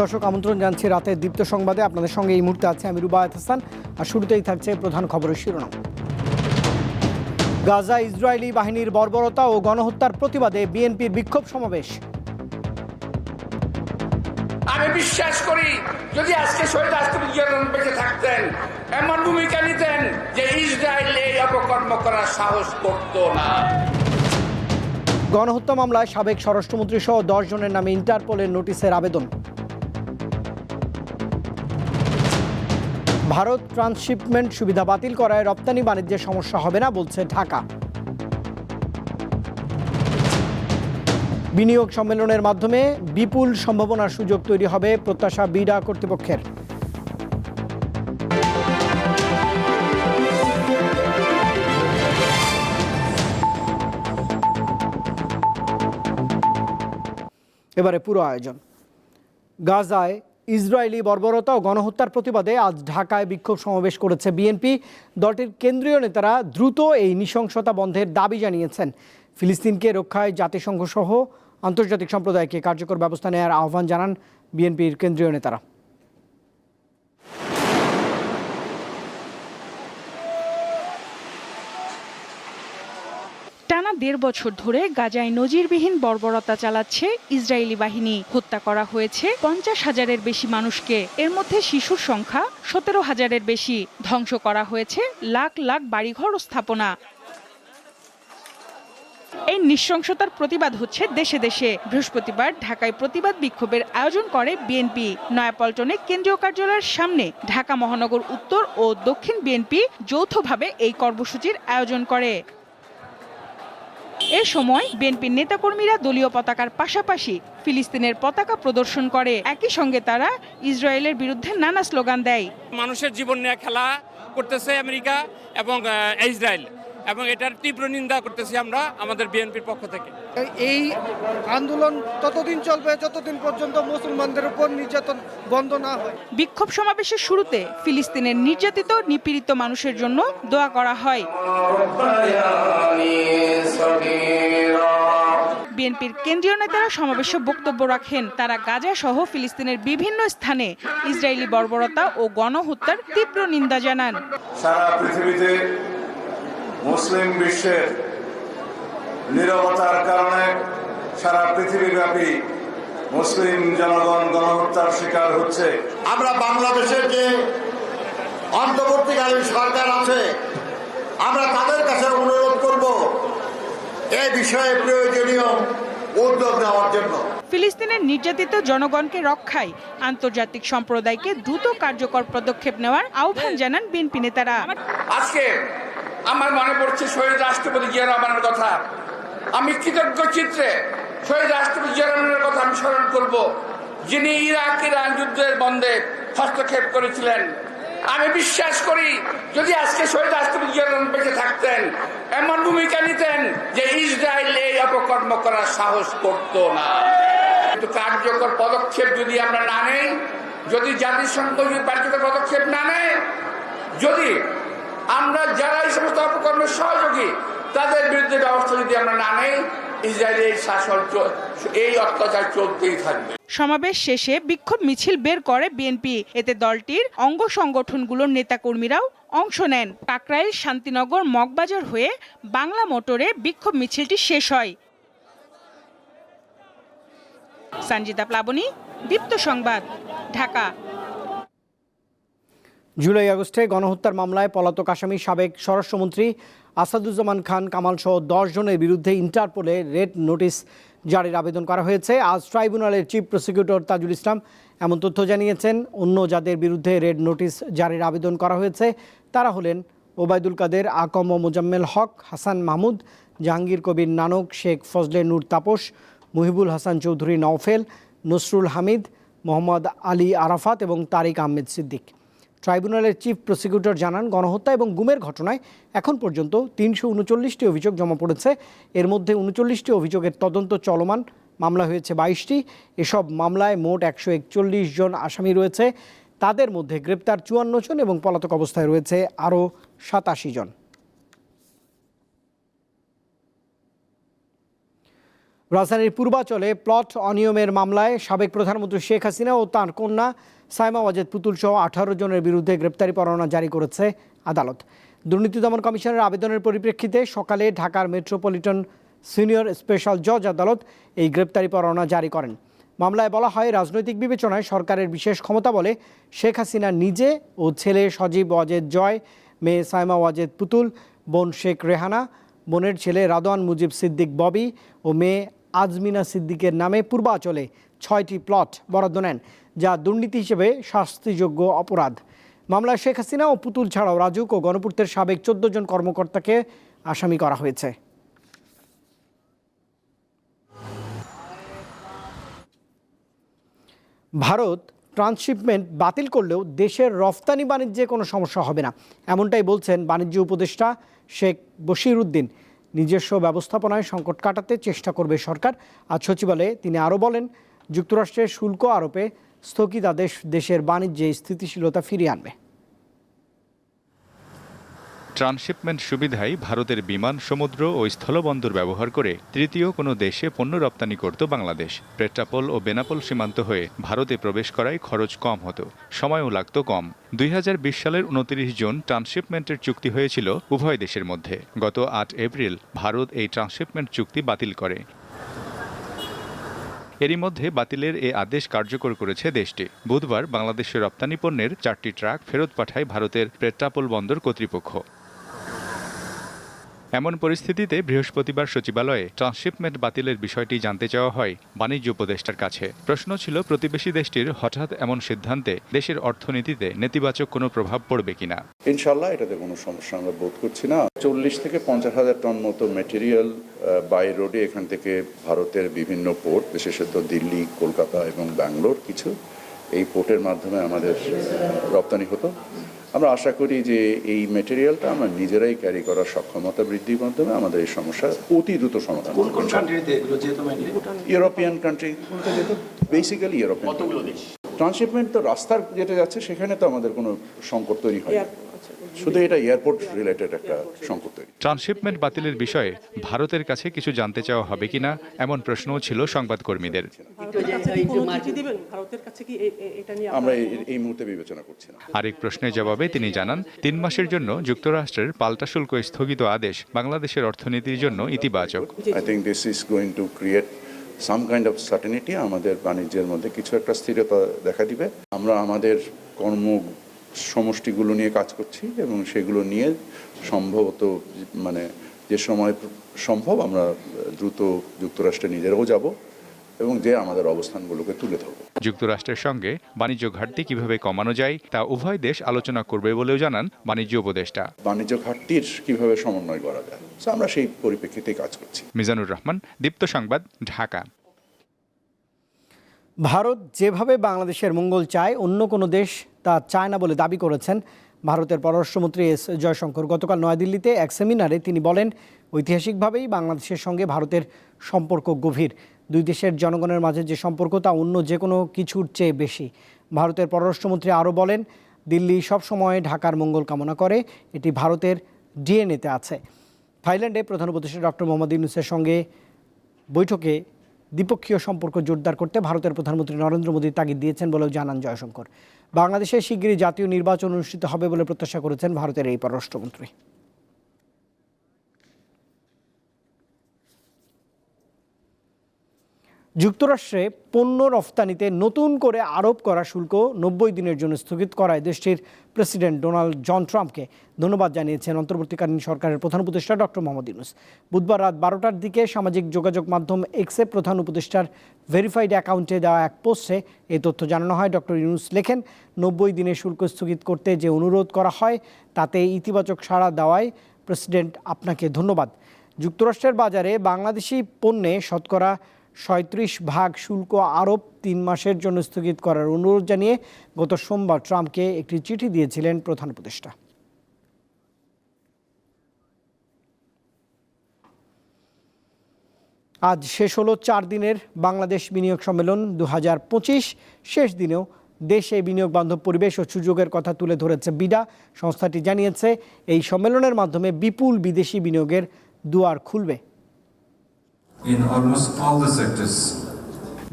দর্শক আমন্ত্রণ জানছি রাতের দীপ্ত সংবাদে। আপনাদের সঙ্গে এই মুহূর্তে আছে আমি রুবায়ত হাসান আর শুরুতেই থাকছে প্রধান খবরের শিরোনাম। গাজা ইসরায়েলি বাহিনীর বর্বরতা ও গণহত্যার প্রতিবাদে বিএনপির বিক্ষোভ সমাবেশ। আমি বিশ্বাস করি যদি আজকে শহীদ রাষ্ট্রপতি বেঁচে থাকতেন এমন ভূমিকা নিতেন যে ইসরায়েল এই অপকর্ম করার সাহস করত না। গণহত্যা মামলায় সাবেক স্বরাষ্ট্রমন্ত্রী সহ দশ জনের নামে ইন্টারপোলের নোটিশের আবেদন। ভারত ট্রান্সশিপমেন্ট সুবিধা বাতিল করায় রপ্তানি বাণিজ্যের সমস্যা হবে না বলছে ঢাকা। বিনিয়োগ সম্মেলনের মাধ্যমে বিপুল সম্ভাবনার সুযোগ তৈরি হবে প্রত্যাশা বিডা কর্তৃপক্ষের। এবারে পুরো আয়োজন। গাজায় ইসরায়েলি বর্বরতা ও গণহত্যার প্রতিবাদে আজ ঢাকায় বিক্ষোভ সমাবেশ করেছে বিএনপি। দলটির কেন্দ্রীয় নেতারা দ্রুত এই নৃশংসতা বন্ধের দাবি জানিয়েছেন। ফিলিস্তিনকে রক্ষায় জাতিসংঘ সহ আন্তর্জাতিক সম্প্রদায়কে কার্যকর ব্যবস্থা নেওয়ার আহ্বান জানান বিএনপির কেন্দ্রীয় নেতারা। টানা দেড় বছর ধরে গাজায় নজিরবিহীন বর্বরতা চালাচ্ছে ইসরায়েলি বাহিনী। হত্যা করা হয়েছে পঞ্চাশ হাজারের বেশি মানুষকে। এর মধ্যে শিশুর সংখ্যা সতেরো হাজারের বেশি। ধ্বংস করা হয়েছে লাখ লাখ বাড়িঘর ও স্থাপনা। এই নৃশংসতার প্রতিবাদ হচ্ছে দেশে দেশে। বৃহস্পতিবার ঢাকায় প্রতিবাদ বিক্ষোভের আয়োজন করে বিএনপি। নয়াপল্টনে কেন্দ্রীয় কার্যালয়ের সামনে ঢাকা মহানগর উত্তর ও দক্ষিণ বিএনপি যৌথভাবে এই কর্মসূচির আয়োজন করে। এ সময় বিএনপির নেতাকর্মীরা দলীয় পতাকার পাশাপাশি ফিলিস্তিনের পতাকা প্রদর্শন করে। একই সঙ্গে তারা ইসরায়েলের বিরুদ্ধে নানা স্লোগান দেয়। মানুষের জীবন নিয়ে খেলা করতেছে আমেরিকা এবং ইসরায়েল। এবং এটার তীব্র নিন্দা করতেছি আমরা আমাদের বিএনপির পক্ষ থেকে। এই আন্দোলন ততদিন চলবে যতদিন পর্যন্ত মুসলমানদের উপর নির্যাতন বন্ধ না হয়। বিক্ষোভ সমাবেশের শুরুতে ফিলিস্তিনের নির্যাতিত নিপীড়িত মানুষের জন্য দোয়া করা হয়। বিএনপির কেন্দ্রীয় নেতারা সমাবেশে বক্তব্য রাখেন। তারা গাজা সহ ফিলিস্তিনের বিভিন্ন স্থানে ইসরায়েলি বর্বরতা ও গণহত্যার তীব্র নিন্দা জানান। সারা পৃথিবীতে মুসলিম বিশ্বের নিরবতার কারণে সারা পৃথিবীব্যাপী মুসলিম জনগণ গণহত্যার শিকার হচ্ছে। আমরা বাংলাদেশের যে অন্তর্বর্তীকালীন সরকার আছে আমরা তাদের কাছে অনুরোধ করব এই বিষয়ে প্রয়োজনীয় উদ্যোগ নেওয়ার জন্য। ফিলিস্তিনের নির্যাতিত জনগণকে রক্ষায় আন্তর্জাতিক সম্প্রদায়কে দ্রুত কার্যকর পদক্ষেপ নেওয়ার আহ্বান জানান বিএনপি নেতারা। আজকে আমার মনে পড়ছে শহীদ রাষ্ট্রপতি জিয়া রহমানের কথা। আমি কৃতজ্ঞ চিত্রে শহীদ রাষ্ট্রপতি জিয়া রহমানের কথা আমি স্মরণ করব, যিনি ইরাক ইরান যুদ্ধের বন্ধে হস্তক্ষেপ করেছিলেন। আমি বিশ্বাস করি, যদি আজকে শহীদ রাষ্ট্রপতি জিয়া রহমান বেঁচে থাকতেন, এমন ভূমিকা নিতেন যে ইসরায়েল এই অপকর্ম করার সাহস করত না। কিন্তু কার্যকর পদক্ষেপ যদি আমরা না নেই, যদি জাতিসংঘ যদি কার্যকর পদক্ষেপ না নেয়, যদি আমরা যারা এই সমস্ত অপকর্মের সহযোগী, তাদের বিরুদ্ধে ব্যবস্থা যদি আমরা না নেই, ইসরায়েলের শাসন এই অত্যাচার চলতেই থাকবে। সমাবেশ শেষে বিক্ষোভ মিছিল বের করে বিএনপি। এতে দলটির অঙ্গ সংগঠনগুলোর নেতাকর্মীরাও অংশ নেন। কাকরাইল শান্তিনগর মগবাজার হয়ে বাংলা মোটরে বিক্ষোভ মিছিলটি শেষ হয়। সঞ্জিতা প্লাবনী, দীপ্ত সংবাদ, ঢাকা। জুলাই আগস্টে গণহত্যার মামলায় পলাতক আসামি সাবেক স্বরাষ্ট্রমন্ত্রী আসাদুজ্জামান খান কামাল সহ দশ জনের বিরুদ্ধে ইন্টারপোলে রেড নোটিশ জারির আবেদন করা হয়েছে। আজ ট্রাইব্যুনালের চিফ প্রসিকিউটর তাজুল ইসলাম এমন তথ্য জানিয়েছেন। অন্য যাদের বিরুদ্ধে রেড নোটিশ জারির আবেদন করা হয়েছে, তারা হলেন ওবায়দুল কাদের, আকম ও মোজাম্মেল হক, হাসান মাহমুদ, জাহাঙ্গীর কবির নানক, শেখ ফজলে নূর তাপস, মুহিবুল হাসান চৌধুরী নওফেল, নসরুল হামিদ, মোহাম্মদ আলী আরাফাত এবং তারিক আহমেদ সিদ্দিক। ট্রাইব্যুনালের চিফ প্রসিকিউটর জানান, গণহত্যা এবং গুমের ঘটনায় এখন পর্যন্ত তিনশো উনচল্লিশটি অভিযোগ জমা পড়েছে। এর মধ্যে উনচল্লিশটি অভিযোগের তদন্ত চলমান। মামলা হয়েছে বাইশটি। এসব মামলায় মোট একশো একচল্লিশ জন আসামি রয়েছে। তাদের মধ্যে গ্রেপ্তার চুয়ান্ন জন এবং পলাতক অবস্থায় রয়েছে আরও সাতাশি জন। রাজধানীর পূর্বাচলে প্লট অনিয়মের মামলায় সাবেক প্রধানমন্ত্রী শেখ হাসিনা ও তাঁর কন্যা সাইমা ওয়াজেদ পুতুল সহ আঠারো জনের বিরুদ্ধে গ্রেপ্তারি পরোয়ানা জারি করেছে আদালত। দুর্নীতি দমন কমিশনের আবেদনের পরিপ্রেক্ষিতে সকালে ঢাকার মেট্রোপলিটন সিনিয়র স্পেশাল জজ আদালত এই গ্রেপ্তারি পরোয়ানা জারি করেন। মামলায় বলা হয়, রাজনৈতিক বিবেচনায় সরকারের বিশেষ ক্ষমতা বলে শেখ হাসিনা নিজে ও ছেলে সজীব ওয়াজেদ জয়, মেয়ে সাইমা ওয়াজেদ পুতুল, বোন শেখ রেহানা, বোনের ছেলে রাদওয়ান মুজিব সিদ্দিক ববি ও মেয়ে আজমিনা সিদ্দিকের নামে পূর্বাচলে ছয়টি প্লট বরাদ্দ নেন, যা দুর্নীতি হিসেবে শাস্তিযোগ্য অপরাধ। মামলায় শেখ হাসিনা ও পুতুল ছাড়াও রাজুক ও গণপূর্তের সাবেক চোদ্দ জন কর্মকর্তাকে আসামি করা হয়েছে। ভারত ট্রান্সশিপমেন্ট বাতিল করলেও দেশের রফতানি বাণিজ্যে কোনো সমস্যা হবে না, এমনটাই বলছেন বাণিজ্য উপদেষ্টা শেখ বশির উদ্দিন নিজস্ব ব্যবস্থাপনায় সংকট কাটাতে চেষ্টা করবে সরকার। আজ সচিবালয়ে তিনি আরও বলেন, যুক্তরাষ্ট্রের শুল্ক আরোপে স্থগিতাদেশ দেশের বাণিজ্যে স্থিতিশীলতা ফিরিয়ে আনবে। ট্রান্সশিপমেন্ট সুবিধায় ভারতের বিমান, সমুদ্র ও স্থলবন্দর ব্যবহার করে তৃতীয় কোনো দেশে পণ্য রপ্তানি করত বাংলাদেশ। পেট্রাপোল ও বেনাপোল সীমান্ত হয়ে ভারতে প্রবেশ করায় খরচ কম হতো, সময়ও লাগত কম। দুই হাজার বিশ সালের উনত্রিশ জুন ট্রান্সশিপমেন্টের চুক্তি হয়েছিল উভয় দেশের মধ্যে। গত আট এপ্রিল ভারত এই ট্রান্সশিপমেন্ট চুক্তি বাতিল করে। এরই মধ্যে বাতিলের এ আদেশ কার্যকর করেছে দেশটি। বুধবার বাংলাদেশের রপ্তানি পণ্যের চারটি ট্রাক ফেরত পাঠায় ভারতের পেট্রাপোল বন্দর কর্তৃপক্ষ। এমন পরিস্থিতিতে বৃহস্পতিবার সচিবালয়ে ট্রান্সশিপমেন্ট বাতিলের বিষয়টি জানতে চাওয়া হয় বাণিজ্য উপদেষ্টার কাছে। প্রশ্ন ছিল, প্রতিবেশী দেশটির হঠাৎ এমন সিদ্ধান্তে দেশের অর্থনীতিতে নেতিবাচক কোনো প্রভাব পড়বে কিনা? ইনশাল্লাহ এটাতে কোনো সমস্যা আমরা বোধ করছি না। চল্লিশ থেকে পঞ্চাশ হাজার টন মতো মেটেরিয়াল বাই রোডে এখান থেকে ভারতের বিভিন্ন পোর্ট বিশেষত দিল্লি, কলকাতা এবং ব্যাঙ্গালোর, কিছু এই পোর্টের মাধ্যমে আমাদের রপ্তানি হতো। আমরা আশা করি যে এই মেটেরিয়ালটা আমরা নিজেরাই ক্যারি করার সক্ষমতা বৃদ্ধির মাধ্যমে আমাদের এই সমস্যা অতি দ্রুত সমাধান। ইউরোপিয়ান কান্ট্রি যেত বেসিক্যালি ইউরোপিয়ান ট্রান্সশিপমেন্ট তো রাস্তার যেটা যাচ্ছে সেখানে তো আমাদের কোনো সংকট তৈরি হয় শুধু এটা এয়ারপোর্ট রিলেটেড একটা সংকট তৈরি। ট্রান্সশিপমেন্ট বাতিলের বিষয়ে ভারতের কাছে কিছু জানতে চাওয়া হবে কিনা এমন প্রশ্নও ছিল সংবাদকর্মীদের। আমরা এই- মুহূর্তে বিবেচনা করছি না। আরেক প্রশ্নের জবাবে তিনি জানান তিন মাসের জন্য যুক্তরাষ্ট্রের পাল্টা শুল্ক স্থগিত আদেশ বাংলাদেশের অর্থনীতির জন্য ইতিবাচক। I think this is going to create some kind of certainty আমাদের বাণিজ্যের মধ্যে। কিছু একটা স্থিরতা দেখা দিবে। আমরা আমাদের কর্ম সমষ্টিগুলো নিয়ে কাজ করছি এবং সেগুলো নিয়ে সম্ভবত মানে যে সময় সম্ভব আমরা দ্রুত যুক্তরাষ্ট্রে নিজেরাও যাব এবং যে আমাদের অবস্থানগুলোকে তুলে ধরবো। যুক্তরাষ্ট্রের সঙ্গে বাণিজ্য ঘাটতি কীভাবে কমানো যায় তা উভয় দেশ আলোচনা করবে বলেও জানান বাণিজ্য উপদেষ্টা। বাণিজ্য ঘাটতির কীভাবে সমন্বয় করা যায়? আমরা সেই পরিপ্রেক্ষিতেই কাজ করছি। মিজানুর রহমান দীপ্ত সংবাদ ঢাকা। ভারত যেভাবে বাংলাদেশের মঙ্গল চায়, অন্য কোনো দেশ তা চায় না বলে দাবি করেছেন ভারতের পররাষ্ট্রমন্ত্রী এস জয়শঙ্কর। গতকাল নয়াদিল্লিতে এক সেমিনারে তিনি বলেন, ঐতিহাসিকভাবেই বাংলাদেশের সঙ্গে ভারতের সম্পর্ক গভীর। দুই দেশের জনগণের মাঝে যে সম্পর্ক, তা অন্য যে কোনো কিছুর চেয়ে বেশি। ভারতের পররাষ্ট্রমন্ত্রী আরও বলেন, দিল্লি সবসময় ঢাকার মঙ্গল কামনা করে, এটি ভারতের ডিএনএতে আছে। থাইল্যান্ডে প্রধান উপদেষ্টা ডক্টর মোহাম্মদ ইউনুসের সঙ্গে বৈঠকে দ্বিপক্ষীয় সম্পর্ক জোরদার করতে ভারতের প্রধানমন্ত্রী নরেন্দ্র মোদী তাগিদ দিয়েছেন বলেও জানান জয়শঙ্কর। বাংলাদেশে শিগগিরই জাতীয় নির্বাচন অনুষ্ঠিত হবে বলে প্রত্যাশা করেছেন ভারতের এই পররাষ্ট্রমন্ত্রী। যুক্তরাষ্ট্রে পণ্য রফতানিতে নতুন করে আরোপ করা শুল্ক নব্বই দিনের জন্য স্থগিত করায় দেশটির প্রেসিডেন্ট ডোনাল্ড জন ট্রাম্পকে ধন্যবাদ জানিয়েছেন অন্তর্বর্তীকালীন সরকারের প্রধান উপদেষ্টা ডক্টর মোহাম্মদ ইউনুস। বুধবার রাত বারোটার দিকে সামাজিক যোগাযোগ মাধ্যম এক্সে প্রধান উপদেষ্টার ভেরিফাইড অ্যাকাউন্টে দেওয়া এক পোস্টে এই তথ্য জানানো হয়। ডক্টর ইউনুস লেখেন, নব্বই দিনের শুল্ক স্থগিত করতে যে অনুরোধ করা হয়, তাতে ইতিবাচক সাড়া দেওয়ায় প্রেসিডেন্ট আপনাকে ধন্যবাদ। যুক্তরাষ্ট্রের বাজারে বাংলাদেশি পণ্যে শতকরা সাঁত্রিশ ভাগ শুল্ক আরোপ তিন মাসের জন্য স্থগিত করার অনুরোধ জানিয়ে গত সোমবার ট্রাম্পকে একটি চিঠি দিয়েছিলেন প্রধান উপদেষ্টা। আজ শেষ হলো চার দিনের বাংলাদেশ বিনিয়োগ সম্মেলন দু হাজার পঁচিশ। শেষ দিনেও দেশে বিনিয়োগ বান্ধব পরিবেশ ও সুযোগের কথা তুলে ধরেছে বিডা। সংস্থাটি জানিয়েছে, এই সম্মেলনের মাধ্যমে বিপুল বিদেশি বিনিয়োগের দুয়ার খুলবে। In almost all the sectors.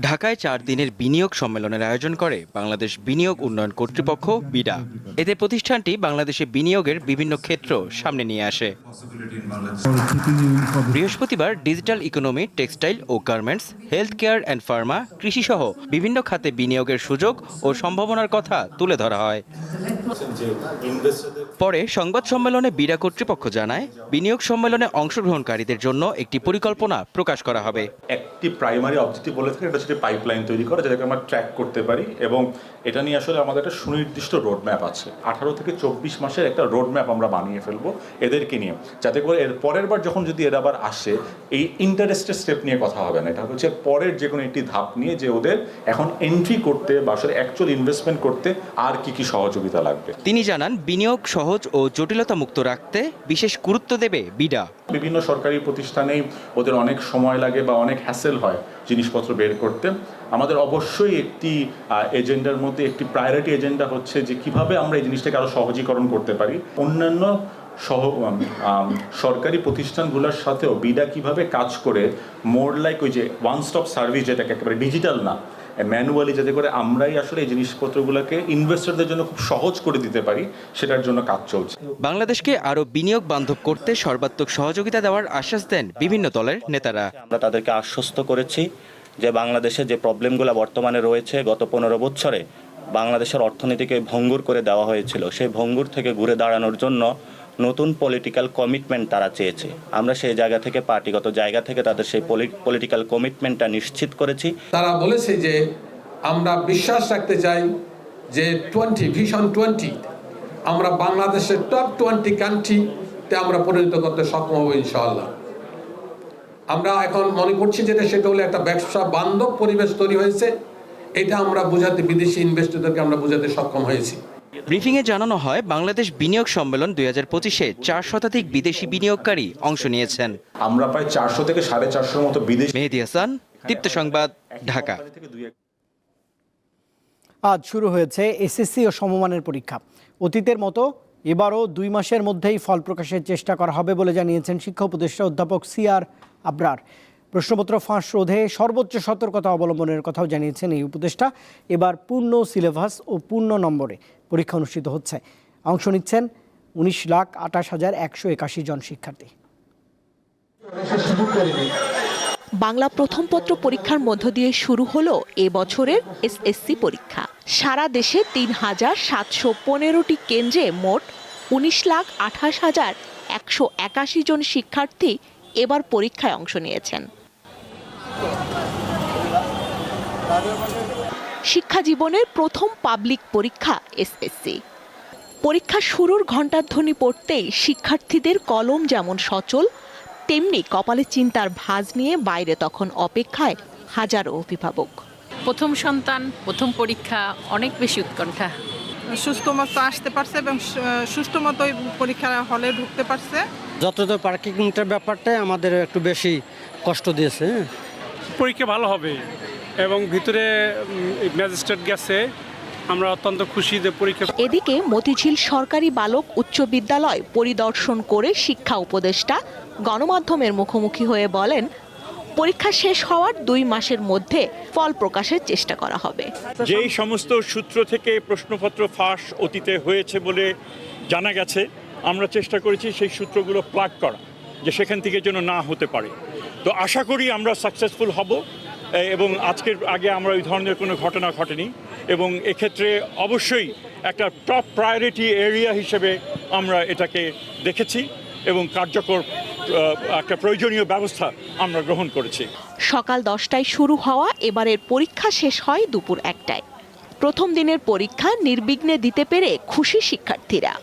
ঢাকায় চার দিনের বিনিয়োগ সম্মেলনের আয়োজন করে বাংলাদেশ বিনিয়োগ উন্নয়ন কর্তৃপক্ষ বিডা। এতে প্রতিষ্ঠানটি বাংলাদেশে বিনিয়োগের বিভিন্ন ক্ষেত্র সামনে নিয়ে আসে। বৃহস্পতিবার digital economy textile O garments health care and pharma কৃষিসহ বিভিন্ন খাতে বিনিয়োগের সুযোগ ও সম্ভাবনার কথা তুলে ধরা হয়। পরে সংবাদ সম্মেলনে বিডা কর্তৃপক্ষ জানায় বিনিয়োগ সম্মেলনে অংশগ্রহণকারীদের জন্য একটি পরিকল্পনা প্রকাশ করা হবে। একটি প্রাইমারি অবজেক্টিভ বলে থাকে এটা হচ্ছে পাইপলাইন তৈরি করা যেটাকে আমরা ট্র্যাক করতে পারি এবং এটা নিয়ে আসলে আমাদের একটা সুনির্দিষ্ট রোড ম্যাপ আছে। আঠারো থেকে চব্বিশ মাসের একটা রোড ম্যাপ আমরা বানিয়ে ফেলব এদেরকে নিয়ে। যাতে করে এর পরের বার যখন যদি এরা আবার আসে এই ইন্টারেস্টের স্টেপ নিয়ে কথা হবে না। এটা হচ্ছে পরের যে কোনো একটি ধাপ নিয়ে যে ওদের এখন এন্ট্রি করতে বা আসলে অ্যাকচুয়াল ইনভেস্টমেন্ট করতে আর কি কি সহযোগিতা লাগবে। তিনি জানান বিনিয়োগ সহজ ও জটিলতা মুক্ত রাখতে বিশেষ গুরুত্ব দেবে বিডা। বিভিন্ন সরকারি প্রতিষ্ঠানেই ওদের অনেক সময় লাগে বা অনেক হ্যাসেল হয় জিনিসপত্র বের করতে। আমাদের অবশ্যই একটি এজেন্ডার মধ্যে একটি প্রায়োরিটি এজেন্ডা হচ্ছে যে কীভাবে আমরা এই জিনিসটাকে আরও সহজীকরণ করতে পারি। অন্যান্য সহ সরকারি প্রতিষ্ঠানগুলোর সাথেও বিডা কীভাবে কাজ করে মোর লাইক ওই যে ওয়ান স্টপ সার্ভিস যেটাকে একেবারে ডিজিটাল না ম্যানুয়ালি যাতে করে আমরাই আসলে এই জিনিসপত্রগুলোকে ইনভেস্টরদের জন্য খুব সহজ করে দিতে পারি সেটার জন্য কাজ চলছে। বাংলাদেশকে আরও বিনিয়োগ বান্ধব করতে সর্বাত্মক সহযোগিতা দেওয়ার আশ্বাস দেন বিভিন্ন দলের নেতারা। আমরা তাদেরকে আশ্বস্ত করেছি যে বাংলাদেশে যে প্রবলেমগুলো বর্তমানে রয়েছে গত পনেরো বছরে বাংলাদেশের অর্থনীতিকে ভঙ্গুর করে দেওয়া হয়েছিল। সেই ভঙ্গুর থেকে ঘুরে দাঁড়ানোর জন্য নতুন পলিটিক্যাল কমিটমেন্ট তারা চেয়েছে। আমরা সেই জায়গা থেকে, পার্টিগত জায়গা থেকে তাদের সেই পলিটিক্যাল কমিটমেন্টটা নিশ্চিত করেছি। তারা বলেছে যে, আমরা বিশ্বাস রাখতে চাই যে টোয়েন্টি ভিশন টোয়েন্টি আমরা বাংলাদেশের টপ টোয়েন্টি কান্ট্রিতে আমরা পরিণত করতে সক্ষম হব ইনশাআল্লাহ। আমরা এখন মনে করছি যেটা, সেটা হলো একটা ব্যবসা বান্ধব পরিবেশ তৈরি হয়েছে। এটা আমরা বোঝাতে, বিদেশি ইনভেস্টরদেরকে আমরা বোঝাতে সক্ষম হয়েছি। ব্রিফিংয়ে জানানো হয় বাংলাদেশ বিনিয়োগ সম্মেলন দুই হাজার পঁচিশে চার শতাধিক বিদেশি বিনিয়োগকারী অংশ নিয়েছেন। আমরা প্রায় চারশো থেকে সাড়ে চারশোর মতো বিদেশি মেহেদি হাসান দীপ্ত সংবাদ ঢাকা। আজ শুরু হয়েছে এসএসসি ও সমমানের পরীক্ষা। অতীতের মতো এবারও দুই মাসের মধ্যেই ফল প্রকাশের চেষ্টা করা হবে বলে জানিয়েছেন শিক্ষা উপদেষ্টা অধ্যাপক সিআর আবরার। প্রশ্নপত্র ফাঁস রোধে সর্বোচ্চ সতর্কতা অবলম্বনের কথাও জানিয়েছেন এই উপদেষ্টা। এবার পূর্ণ সিলেবাস ও পূর্ণ নম্বরে পরীক্ষা অনুষ্ঠিত হচ্ছে। অংশ নিচ্ছেন উনিশ লাখ আঠাশ হাজার একশো একাশি জন শিক্ষার্থী। বাংলা প্রথম পত্র পরীক্ষার মধ্য দিয়ে শুরু হলো এ বছরের এসএসসি পরীক্ষা। সারা দেশে তিন হাজার সাতশো পনেরোটি কেন্দ্রে মোট উনিশ লাখ আঠাশ হাজার একশো একাশি জন শিক্ষার্থী এবার পরীক্ষায় অংশ নিয়েছেন। শিক্ষা জীবনের প্রথম পাবলিক পরীক্ষা এসএসসি পরীক্ষা শুরুর ঘণ্টাধ্বনি পড়তেই শিক্ষার্থীদের কলম যেমন সচল তেমনি কপালে চিন্তার ভাঁজ নিয়ে বাইরে তখন অপেক্ষায় হাজারো অভিভাবক। প্রথম সন্তান প্রথম পরীক্ষা অনেক বেশি উৎকণ্ঠা। সুস্থ মতো আসতে পারছে এবং সুষ্ঠু মতো পরীক্ষা হলে ঢুকতে পারছে। যতটা পার্কিংটার ব্যাপারটাই আমাদের একটু বেশি কষ্ট দিয়েছে পরীক্ষা ভালো হবে এবং ভিতরে ম্যাজিস্ট্রেট গেছে আমরা অত্যন্ত খুশি যে পরীক্ষা এদিকে মতিঝিল সরকারি বালক উচ্চ বিদ্যালয় পরিদর্শন করে শিক্ষা উপদেষ্টা গণমাধ্যমের মুখোমুখি হয়ে বলেন পরীক্ষা শেষ হওয়ার দুই মাসের মধ্যে ফল প্রকাশের চেষ্টা করা হবে। যেই সমস্ত সূত্র থেকে প্রশ্নপত্র ফাঁস অতীতে হয়েছে বলে জানা গেছে আমরা চেষ্টা করেছি সেই সূত্রগুলো প্লাগ করা যে সেখান থেকে যেন না হতে পারে। তো আশা করি আমরা সাকসেসফুল হব এবং আজকের আগে আমরা ওই ধরনের কোনো ঘটনা ঘটেনি। এবং এক্ষেত্রে অবশ্যই একটা টপ প্রায়োরিটি এরিয়া হিসেবে আমরা এটাকে দেখেছি এবং কার্যকর একটা প্রয়োজনীয় ব্যবস্থা আমরা গ্রহণ করেছি। সকাল দশটায় শুরু হওয়া, এবারের পরীক্ষা শেষ হয় দুপুর একটায়। প্রথম দিনের পরীক্ষা নির্বিঘ্নে দিতে পেরে খুশি শিক্ষার্থীরা।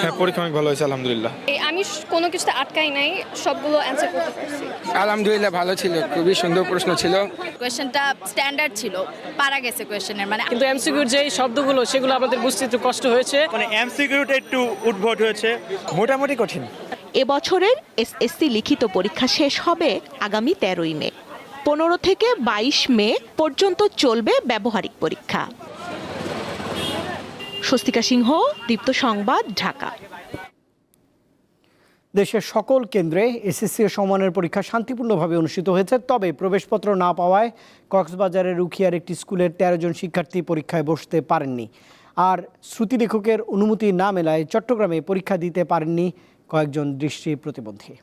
হ্যাঁ পরীক্ষা অনেক ভালো হয়েছে আলহামদুলিল্লাহ। আমি কোনো কিছুতে আটকাই নাই সবগুলো অ্যান্সার করতে পারছি। আলহামদুলিল্লাহ ভালো ছিল খুবই সুন্দর প্রশ্ন ছিল। কোয়েশ্চেনটা স্ট্যান্ডার্ড ছিল পারা গেছে কোয়েশ্চেনের মানে কিন্তু এমসিকিউর যে শব্দগুলো সেগুলো আমাদের বুঝতে একটু কষ্ট হয়েছে। মানে এমসিকিউটা একটু উদ্ভট হয়েছে। মোটামুটি কঠিন। এবছরের এসএসসি লিখিত পরীক্ষা শেষ হবে আগামী তেরোই মে। পনেরো থেকে বাইশ মে পর্যন্ত চলবে ব্যবহারিক পরীক্ষা। স্বস্তিকা সিংহ, দীপ্ত সংবাদ, ঢাকা। দেশের সকল কেন্দ্রে এসএসসি ও সমানের পরীক্ষা শান্তিপূর্ণভাবে অনুষ্ঠিত হয়েছে, তবে প্রবেশপত্র না পাওয়ায় কক্সবাজারের রুখিয়ার একটি স্কুলের তেরো জন শিক্ষার্থী পরীক্ষায় বসতে পারেননি। আর শ্রুতি লেখকের অনুমতি না মেলায় চট্টগ্রামে পরীক্ষা দিতে পারেননি কয়েকজন দৃষ্টি প্রতিবন্ধী।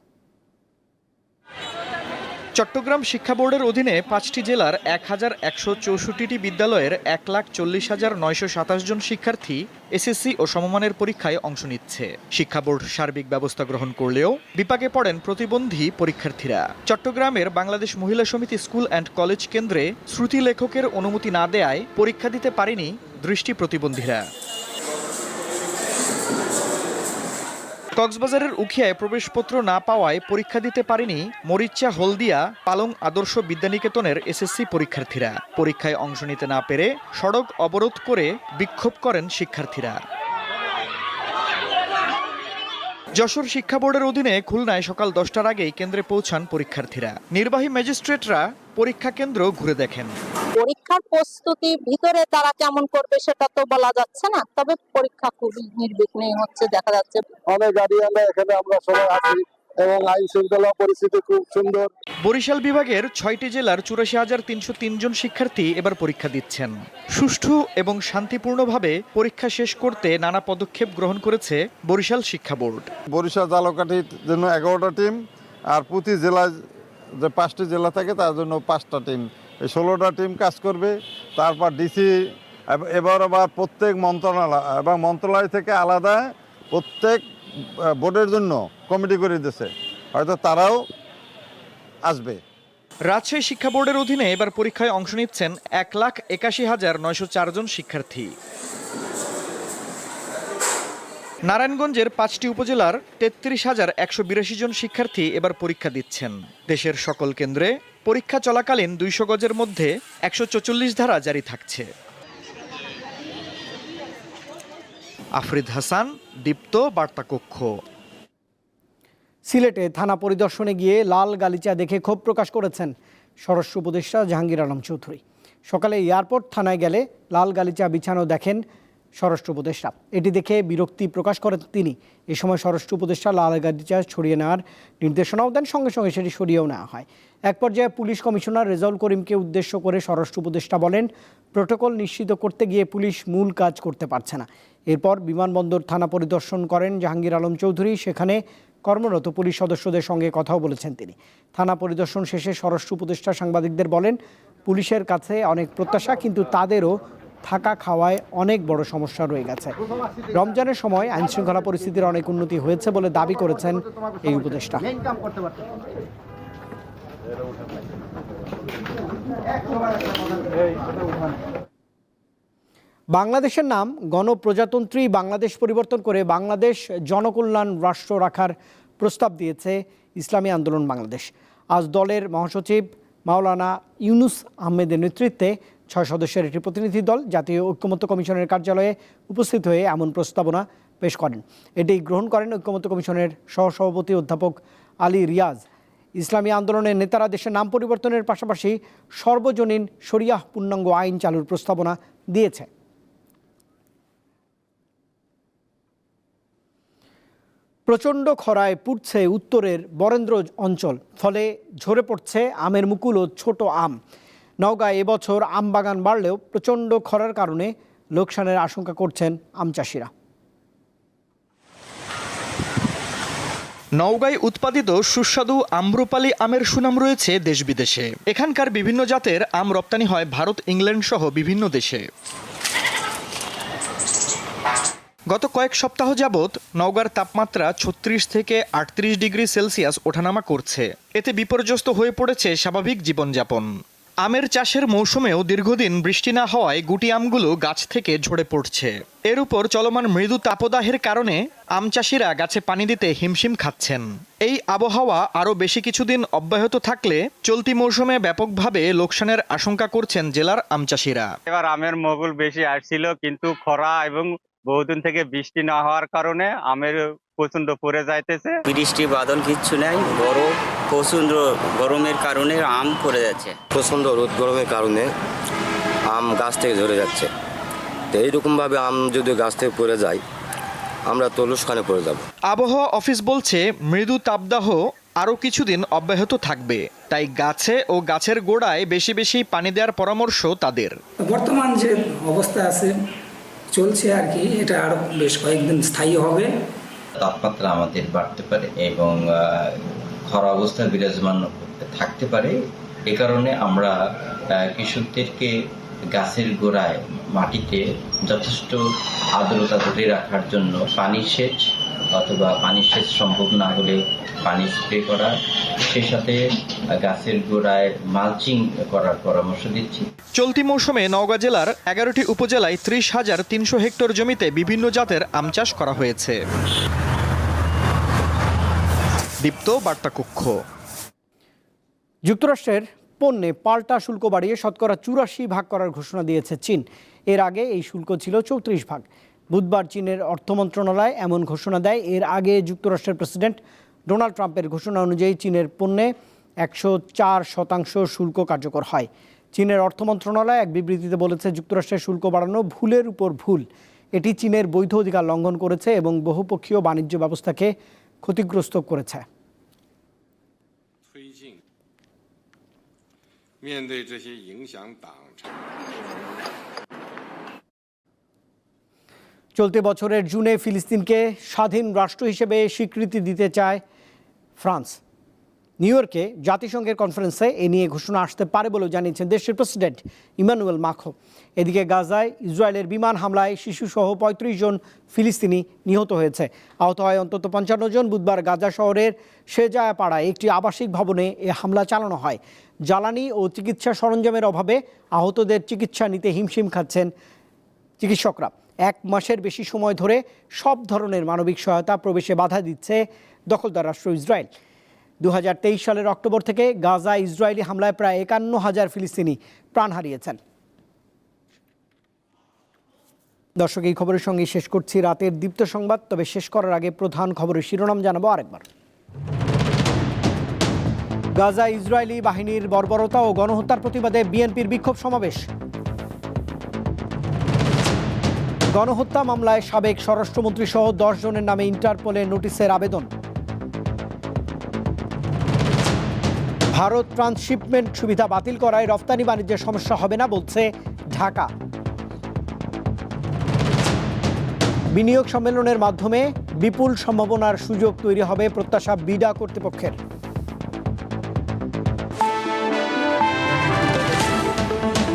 চট্টগ্রাম শিক্ষা বোর্ডের অধীনে পাঁচটি জেলার এক হাজার একশো চৌষট্টিটি বিদ্যালয়ের এক লাখ চল্লিশ হাজার নয়শো সাতাশ জন শিক্ষার্থী এসএসসি ও সমমানের পরীক্ষায় অংশ নিচ্ছে। শিক্ষা বোর্ড সার্বিক ব্যবস্থা গ্রহণ করলেও বিপাকে পড়েন প্রতিবন্ধী পরীক্ষার্থীরা। চট্টগ্রামের বাংলাদেশ মহিলা সমিতি স্কুল অ্যান্ড কলেজ কেন্দ্রে শ্রুতি লেখকের অনুমতি না দেয়ায় পরীক্ষা দিতে পারেনি দৃষ্টি প্রতিবন্ধীরা। কক্সবাজারের উখিয়ায় প্রবেশপত্র না পাওয়ায় পরীক্ষা দিতে পারেনি মরিচা হলদিয়া পালং আদর্শ বিদ্যানিকেতনের এসএসসি পরীক্ষার্থীরা। পরীক্ষায় অংশ নিতে না পেরে সড়ক অবরোধ করে বিক্ষোভ করেন শিক্ষার্থীরা। যশোর শিক্ষা বোর্ডের অধীনে খুলনায় সকাল দশটার আগেই কেন্দ্রে পৌঁছান পরীক্ষার্থীরা। নির্বাহী ম্যাজিস্ট্রেটরা পরীক্ষা কেন্দ্র ঘুরে দেখেন। পরীক্ষার প্রস্তুতি ভিতরে তারা কেমন করবে সেটা তো বলা যাচ্ছে না তবে পরীক্ষা খুবই নির্বিঘ্নে হচ্ছে দেখা যাচ্ছে। অনেক গার্ডিয়ানরা এখানে আমরা সবাই আছি। এবং আইন শৃঙ্খলা পরিস্থিতি খুব সুন্দর। বরিশাল বিভাগের ছয়টি জেলার চুরাশি হাজার তিনশো জন শিক্ষার্থী এবার পরীক্ষা দিচ্ছেন। সুষ্ঠু এবং শান্তিপূর্ণভাবে পরীক্ষা শেষ করতে নানা পদক্ষেপ গ্রহণ করেছে বরিশাল শিক্ষা বোর্ড। বরিশাল জালকাঠির জন্য এগারোটা টিম আর প্রতি জেলায় যে পাঁচটি জেলা থাকে তার জন্য পাঁচটা টিম। এই ষোলোটা টিম কাজ করবে তারপর ডিসি এবার আবার প্রত্যেক মন্ত্রণালয় এবং মন্ত্রণালয় থেকে আলাদা প্রত্যেক বোর্ডের জন্য কমিটি করে দিয়েছে হয়তো তারাও আসবে। রাজশাহী শিক্ষা বোর্ডের অধীনে এবার পরীক্ষায় অংশ নিচ্ছেন এক লাখ একাশি হাজার নয়শো চারজন শিক্ষার্থী। নারায়ণগঞ্জের পাঁচটি উপজেলার তেত্রিশ হাজার একশো বিরাশি জন শিক্ষার্থী এবার পরীক্ষা দিচ্ছেন। দেশের সকল কেন্দ্রে পরীক্ষা চলাকালীন দুইশো গজের মধ্যে একশো চল্লিশ ধারা জারি থাকছে। আফরিদ হাসান দীপ্ত বার্তা কক্ষ সিলেটে থানা পরিদর্শনে গিয়ে লাল গালিচা দেখে ক্ষোভ প্রকাশ করেছেন স্বরাষ্ট্র উপদেষ্টা জাহাঙ্গীর আলম চৌধুরী। সকালে এয়ারপোর্ট থানায় গেলে লাল গালিচা বিছানো দেখেন স্বরাষ্ট্র উপদেষ্টা। এটি দেখে বিরক্তি প্রকাশ করেন তিনি। এ সময় স্বরাষ্ট্র উপদেষ্টা লাল গালিচা ছড়িয়ে নেওয়ার নির্দেশনাও দেন, সঙ্গে সঙ্গে সেটি সরিয়েও নেওয়া হয়। এক পর্যায়ে পুলিশ কমিশনার রেজাউল করিমকে উদ্দেশ্য করে স্বরাষ্ট্র উপদেষ্টা বলেন, প্রোটোকল নিশ্চিত করতে গিয়ে পুলিশ মূল কাজ করতে পারছে না। এরপর বিমানবন্দর থানা পরিদর্শন করেন জাহাঙ্গীর আলম চৌধুরী। সেখানে কর্মরত পুলিশ সদস্যদের সঙ্গে কথাও বলেছেন তিনি। থানা পরিদর্শন শেষে স্বরাষ্ট্র উপদেষ্টা সাংবাদিকদের বলেন, পুলিশের কাছে অনেক প্রত্যাশা, কিন্তু তাদেরও থাকা খাওয়ায় অনেক বড় সমস্যা রয়ে গেছে। রমজানের সময় আইনশৃঙ্খলা পরিস্থিতির অনেক উন্নতি হয়েছে বলে দাবি করেছেন এই উপদেষ্টা। বাংলাদেশের নাম গণপ্রজাতন্ত্রী বাংলাদেশ পরিবর্তন করে বাংলাদেশ জনকল্যাণ রাষ্ট্র রাখার প্রস্তাব দিয়েছে ইসলামী আন্দোলন বাংলাদেশ। আজ দলের মহাসচিব মাওলানা ইউনুস আহমেদের নেতৃত্বে ছয় সদস্যের একটি প্রতিনিধি দল জাতীয় ঐক্যমত্য কমিশনের কার্যালয়ে উপস্থিত হয়ে এমন প্রস্তাবনা পেশ করেন। এটি গ্রহণ করেন ঐক্যমত্য কমিশনের সহসভাপতি অধ্যাপক আলী রিয়াজ। ইসলামী আন্দোলনের নেতারা দেশের নাম পরিবর্তনের পাশাপাশি সর্বজনীন শরিয়াহ পূর্ণাঙ্গ আইন চালুর প্রস্তাবনা দিয়েছে। প্রচণ্ড খরায় পুড়ছে উত্তরের বরেন্দ্র অঞ্চল, ফলে ঝরে পড়ছে আমের মুকুল ও ছোট আম। নওগাঁয় এবছর আম বাগান বাড়লেও প্রচণ্ড খরার কারণে লোকসানের আশঙ্কা করছেন আম চাষিরা। নওগাঁয় উৎপাদিত সুস্বাদু আম্রপালি আমের সুনাম রয়েছে দেশ বিদেশে। এখানকার বিভিন্ন জাতের আম রপ্তানি হয় ভারত, ইংল্যান্ড সহ বিভিন্ন দেশে। গত কয়েক সপ্তাহ যাবৎ নওগাঁর তাপমাত্রা ছত্রিশ থেকে আটত্রিশ ডিগ্রি সেলসিয়াস ওঠানামা করছে। এতে বিপর্যস্ত হয়ে পড়েছে স্বাভাবিক জীবনযাপন। আমের চাষের মৌসুমেও দীর্ঘদিন বৃষ্টি না হওয়ায় গুটি আমগুলো গাছ থেকে ঝরে পড়ছে। এর উপর চলমান মৃদু তাপদাহের কারণে আম চাষিরা গাছে পানি দিতে হিমশিম খাচ্ছেন। এই আবহাওয়া আরও বেশি কিছুদিন অব্যাহত থাকলে চলতি মৌসুমে ব্যাপকভাবে লোকসানের আশঙ্কা করছেন জেলার আম চাষিরা। এবার আমের মগুল বেশি আসছিল, কিন্তু খরা এবং বহুদিন থেকে বৃষ্টি না হওয়ার কারণে আমের প্রচণ্ড পড়ে যাইতেছে। বৃষ্টি বাদল কিচ্ছু নেই গরম প্রচণ্ড গরমের কারণে আম পড়ে যাচ্ছে। প্রচণ্ড রোদ গরমের কারণে আম গাছ থেকে ঝরে যাচ্ছে। তো এইরকমভাবে আম যদি গাছ থেকে পড়ে যায় আমরা তলুসখানে পড়ে যাব। আবহাওয়া অফিস বলছে মৃদু তাপদাহ আরও কিছুদিন অব্যাহত থাকবে। তাই গাছে ও গাছের গোড়ায় বেশি বেশি পানি দেওয়ার পরামর্শ তাদের। বর্তমান যে অবস্থা আছে চলছে আর কি, এটা আরও বেশ কয়েকদিন স্থায়ী হবে। তাপমাত্রা আমাদের বাড়তে পারে এবং খরা অবস্থা বিরাজমান থাকতে পারে। এ কারণে আমরা কৃষকদেরকে গাছের গোড়ায় মাটিতে যথেষ্ট আর্দ্রতা ধরে রাখার জন্য পানি সেচ অথবা পানি সেচ সম্ভব না হলে পানি স্প্রে করা সেই সাথে গাছের গোড়ায় মালচিং করার পরামর্শ দিচ্ছি। চলতি মৌসুমে নওগাঁ জেলার এগারোটি উপজেলায় ত্রিশ হাজার তিনশো হেক্টর জমিতে বিভিন্ন জাতের আম চাষ করা হয়েছে। দীপ্ত বার্তা কক্ষ যুক্তরাষ্ট্রের পণ্যে পাল্টা শুল্ক বাড়িয়ে শতকরা চুরাশি ভাগ করার ঘোষণা দিয়েছে চীন। এর আগে এই শুল্ক ছিল চৌত্রিশ ভাগ। বুধবার চীনের অর্থ মন্ত্রণালয় এমন ঘোষণা দেয়। এর আগে যুক্তরাষ্ট্রের প্রেসিডেন্ট ডোনাল্ড ট্রাম্পের ঘোষণা অনুযায়ী চীনের পণ্যে একশো চার শতাংশ শুল্ক কার্যকর হয়। চীনের অর্থ মন্ত্রণালয় এক বিবৃতিতে বলেছে, যুক্তরাষ্ট্রের শুল্ক বাড়ানো ভুলের উপর ভুল। এটি চীনের বৈধ অধিকার লঙ্ঘন করেছে এবং বহুপক্ষীয় বাণিজ্য ব্যবস্থাকে ক্ষতিগ্রস্ত করেছে। চলতি বছরের জুনে ফিলিস্তিনকে স্বাধীন রাষ্ট্র হিসেবে স্বীকৃতি দিতে চায় ফ্রান্স। নিউ ইয়র্কে জাতিসংঘের কনফারেন্সে এ নিয়ে ঘোষণা আসতে পারে বলেও জানিয়েছেন দেশের প্রেসিডেন্ট ইমানুয়েল মাখো। এদিকে গাজায় ইসরায়েলের বিমান হামলায় শিশুসহ পঁয়ত্রিশ জন ফিলিস্তিনি নিহত হয়েছে। আহত হয় অন্তত পঞ্চান্ন জন বুধবার গাজা শহরের শেজায়া পাড়ায় একটি আবাসিক ভবনে এ হামলা চালানো হয়। জ্বালানি ও চিকিৎসা সরঞ্জামের অভাবে আহতদের চিকিৎসা নিতে হিমশিম খাচ্ছেন চিকিৎসকরা এক মাসের বেশি সময় ধরে সব ধরনের মানবিক সহায়তা প্রবেশে বাধা দিচ্ছে দখলদার রাষ্ট্র ইসরায়েল। দু হাজার তেইশ সালের অক্টোবর থেকে গাজা ইসরায়েলি হামলায় প্রায় একান্ন হাজার ফিলিস্তিনি প্রাণ হারিয়েছেন। দর্শক, এই খবরের সঙ্গে শেষ করছি রাতের দীপ্ত সংবাদ, তবে শেষ করার আগে প্রধান খবরের শিরোনাম জানাব আরেকবার। গাজা ইসরায়েলি বাহিনীর বর্বরতা ও গণহত্যার প্রতিবাদে বিএনপির বিক্ষোভ সমাবেশ। গণহত্যা মামলায় সাবেক স্বরাষ্ট্রমন্ত্রী সহ দশ জনের নামে ইন্টারপোলের নোটিশের আবেদন। ভারত ট্রান্সশিপমেন্ট সুবিধা বাতিল করায় রফতানি বাণিজ্যের সমস্যা হবে না বলছে ঢাকা। বিনিয়োগ সম্মেলনের মাধ্যমে বিপুল সম্ভাবনার সুযোগ তৈরি হবে প্রত্যাশা বিডা কর্তৃপক্ষের।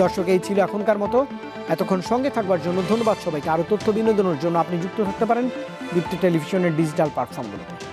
দর্শক, এই ছিল এখনকার মতো। এতক্ষণ সঙ্গে থাকবার জন্য ধন্যবাদ সবাইকে। আরও তথ্য বিনোদনের জন্য আপনি যুক্ত থাকতে পারেন দীপ্তি টেলিভিশনের ডিজিটাল প্ল্যাটফর্মগুলোতে।